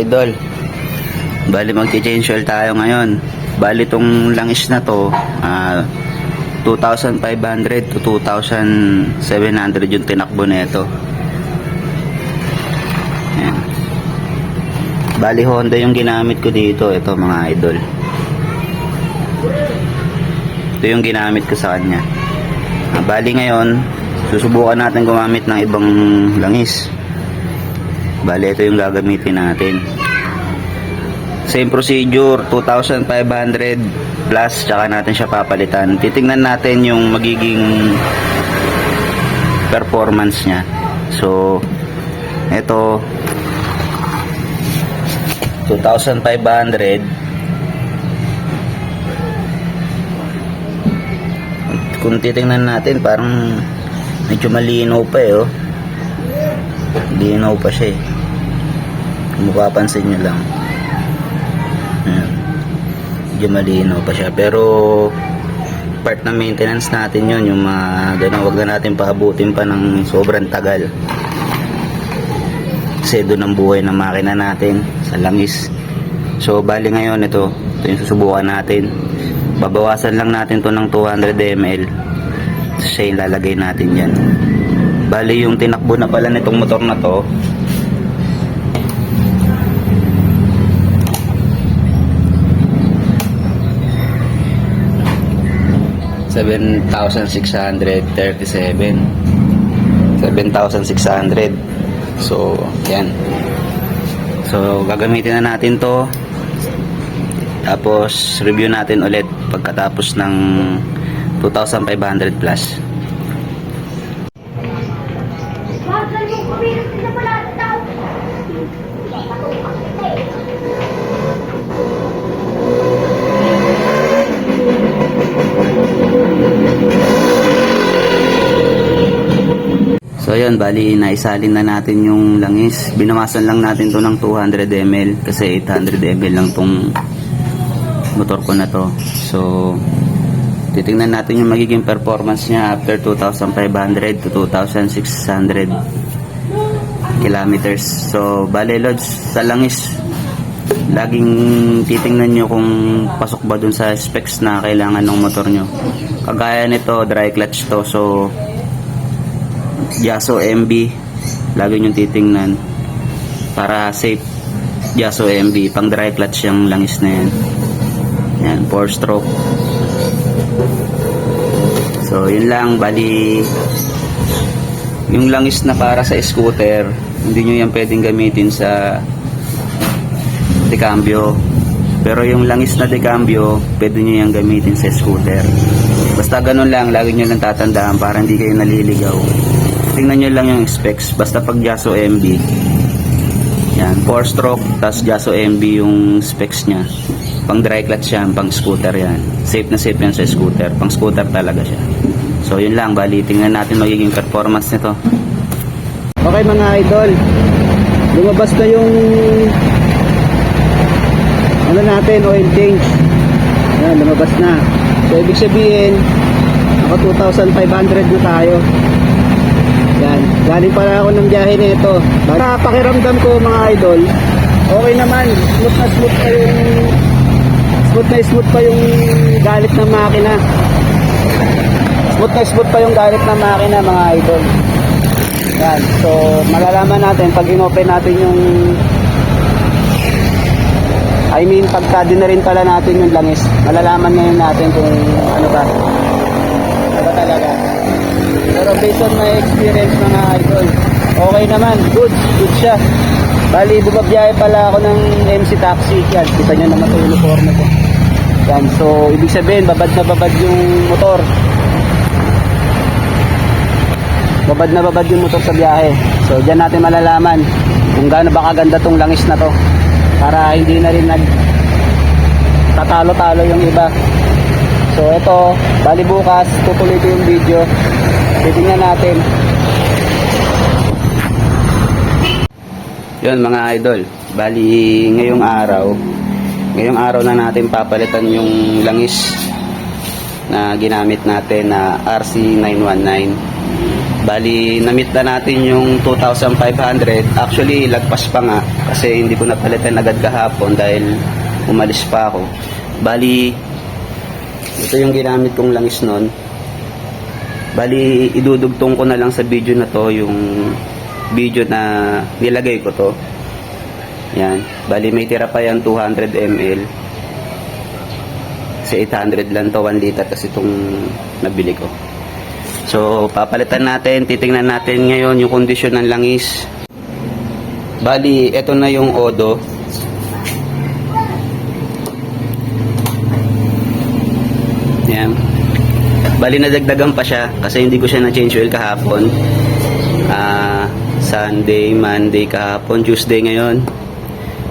idol. Bali magche-change oil tayo ngayon. Bali tong langis na to, ah 2,500 to 2,700 yung tinakbo nito. Ayan. Bali Honda yung ginamit ko dito, ito mga idol. Ito yung ginamit ko sa kanya. Ah, bali ngayon, susubukan natin gumamit ng ibang langis. Bali, ito yung gagamitin natin. Same procedure, 2,500 plus, tsaka natin siya papalitan. Titingnan natin yung magiging performance niya. So, ito, 2,500. Kung titingnan natin, parang medyo malinaw pa eh, oh. Linaw pa siya eh. Mapapansin nyo lang. Ayan. Medyo malinaw pa siya. Pero part ng maintenance natin yun. Yung mga ganun, wag na natin paabutin pa ng sobrang tagal. Kasi doon ang buhay ng makina natin sa langis. So bali ngayon ito, ito yung susubukan natin. Babawasan lang natin to ng 200 ml. Siya yung lalagay natin yan. Bali yung tinakbo na pala nitong motor na to. Seven thousand six hundred thirty-seven. Seven thousand six hundred. So, yan. So, gagamitin na natin to. Tapos, review natin ulit pagkatapos ng 2,500 plus. So ayan, bali naisalin na natin yung langis. Binawasan lang natin to ng 200 ml kasi 800 ml lang tong motor ko na to. So titingnan natin yung magiging performance niya after 2,500 to 2,600 kilometers. So bali lods sa langis laging titingnan nyo kung pasok ba dun sa specs na kailangan ng motor nyo. Kagaya nito, dry clutch to. So, Yaso MB lagi nyo titingnan para safe. Yaso MB pang dry clutch yung langis na yan. Yan 4 stroke. So yun lang. Bali yung langis na para sa scooter hindi nyo yan pwedeng gamitin sa decambio pero yung langis na decambio pwede nyo yan gamitin sa scooter. Basta ganun lang. Lagi nyo lang tatandaan para hindi kayo naliligaw tingnan nyo lang yung specs. Basta pag Jaso MB yan 4 stroke tas Jaso MB yung specs nya pang dry clutch yan pang scooter yan. Safe na safe yan sa scooter. Pang scooter talaga siya. So yun lang. Bali tingnan natin magiging performance nito. Okay mga idol. Lumabas na yung ano natin oil change. Yan lumabas na. So ibig sabihin naka 2,500 na tayo. Galing pala ako ng biyahe na ito. Pakiramdam ko mga idol, okay naman. Smooth na smooth pa yung smooth na smooth pa yung galit ng makina. Smooth na smooth pa yung galit ng makina mga idol. Yan. So, malalaman natin pag inopen natin yung I mean, pagka din na rin pala natin yung langis, malalaman ngayon natin kung ano ba. Ano ba talaga. Pero based on my experience mga idol, okay naman, good, good siya. Bali, bumabiyahe pala ako ng MC Taxi. Yan, kita nyo naman ito uniform na to. Yan, so ibig sabihin, babad na babad yung motor. Babad na babad yung motor sa biyahe. So, dyan natin malalaman kung gaano ba kaganda tong langis na to. Para hindi na rin nag tatalo-talo yung iba. So, ito, bali bukas, tutuloy ko yung video. Titingnan natin. Yun mga idol, bali ngayong araw, ngayong araw na natin papalitan yung langis na ginamit natin na RC919. Bali, na-meet na natin yung 2,500. Actually, lagpas pa nga kasi hindi ko napalitan agad kahapon dahil umalis pa ako. Bali, ito yung ginamit kong langis nun. Bali, idudugtong ko na lang sa video na to yung video na nilagay ko to. Yan. Bali, may tira pa yan 200 ml. Kasi 800 lang to, 1 liter kasi itong nabili ko. So, papalitan natin, titingnan natin ngayon yung kondisyon ng langis. Bali, ito na yung odo. Bali, nadagdagan pa siya kasi hindi ko siya na-change oil kahapon. Ah, Sunday, Monday kahapon, Tuesday ngayon.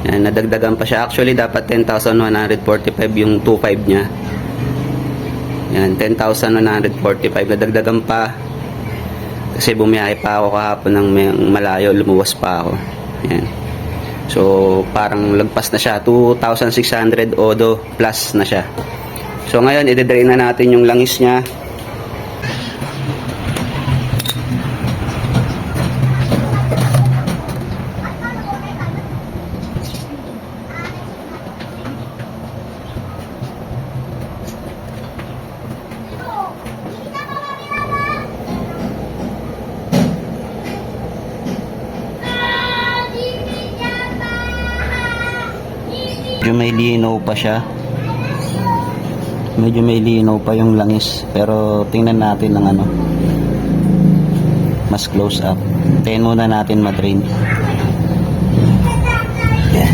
Yan, nadagdagan pa siya. Actually, dapat 10,145 yung 2.5 niya. Yan, 10,145. Nadagdagan pa. Kasi bumiyahe pa ako kahapon ng malayo, lumuwas pa ako. Yan. So, parang lagpas na siya. 2,600 odo plus na siya. So, ngayon, i-drain na natin yung langis niya. Medyo may linaw pa siya. Medyo may linaw pa yung langis. Pero tingnan natin ng ano. Mas close up. Tayin muna natin madrain. Yeah.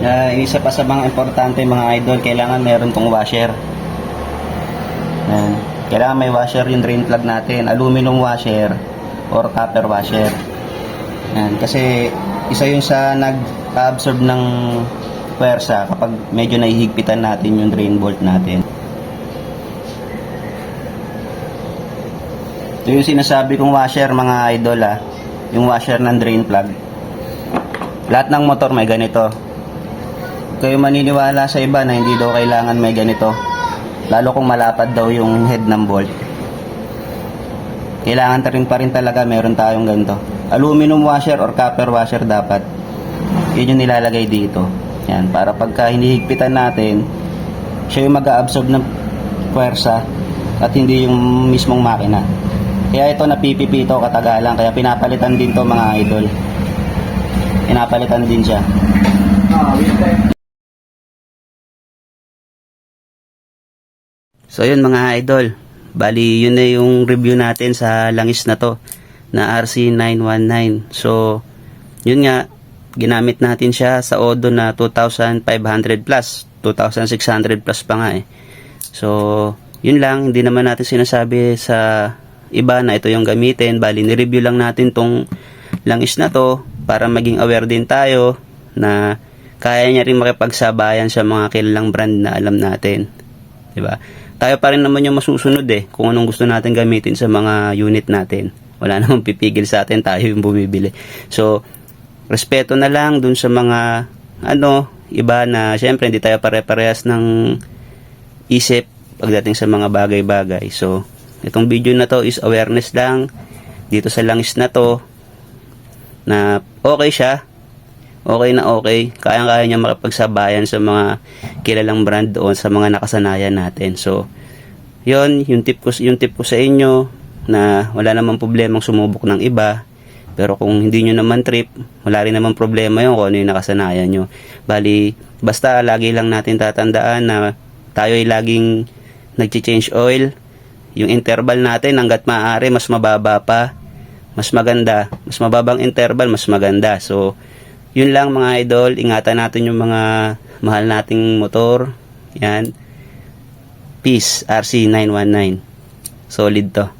Yeah, isa pa sa mga importante mga idol, kailangan meron tong washer. Yan. Kailangan may washer yung drain plug natin. Aluminum washer or copper washer. Yan. Kasi isa yun sa nag-absorb ng pwersa kapag medyo nahihigpitan natin yung drain bolt natin. Ito yung sinasabi kong washer mga idol ah. Yung washer ng drain plug. Lahat ng motor may ganito. Kayo maniniwala sa iba na hindi daw kailangan may ganito. Lalo kung malapad daw yung head ng bolt. Kailangan ta rin pa rin talaga meron tayong ganito. Aluminum washer or copper washer dapat. Yun yung nilalagay dito. Yan, para pagka hinihigpitan natin, siya yung mag-absorb ng puwersa at hindi yung mismong makina. Kaya ito napipipito katagalan, kaya pinapalitan din to mga idol. Pinapalitan din siya. So yun mga idol, bali yun na yung review natin sa langis na to na RC919. So yun nga, ginamit natin siya sa Odo na 2,500 plus, 2,600 plus pa nga eh. So yun lang, hindi naman natin sinasabi sa iba na ito yung gamitin, bali ni-review lang natin tong langis na to para maging aware din tayo na kaya niya rin makipagsabayan sa mga kilalang brand na alam natin. 'di ba? Tayo pa rin naman yung masusunod eh kung anong gusto natin gamitin sa mga unit natin. Wala namang pipigil sa atin, tayo yung bumibili. So, respeto na lang dun sa mga ano, iba na syempre hindi tayo pare-parehas ng isip pagdating sa mga bagay-bagay. So, itong video na to is awareness lang dito sa langis na to na okay siya okay na okay. Kayang-kaya niya makipagsabayan sa mga kilalang brand o sa mga nakasanayan natin. So, yon yung tip ko, yung tip ko sa inyo na wala namang problemang sumubok ng iba. Pero kung hindi nyo naman trip, wala rin naman problema yun kung ano yung nakasanayan nyo. Bali, basta lagi lang natin tatandaan na tayo ay laging nag-change oil. Yung interval natin hanggat maaari mas mababa pa. Mas maganda. Mas mababang interval, mas maganda. So, yun lang mga idol, ingatan natin yung mga mahal nating motor. Yan. Peace, RC919. Solid to.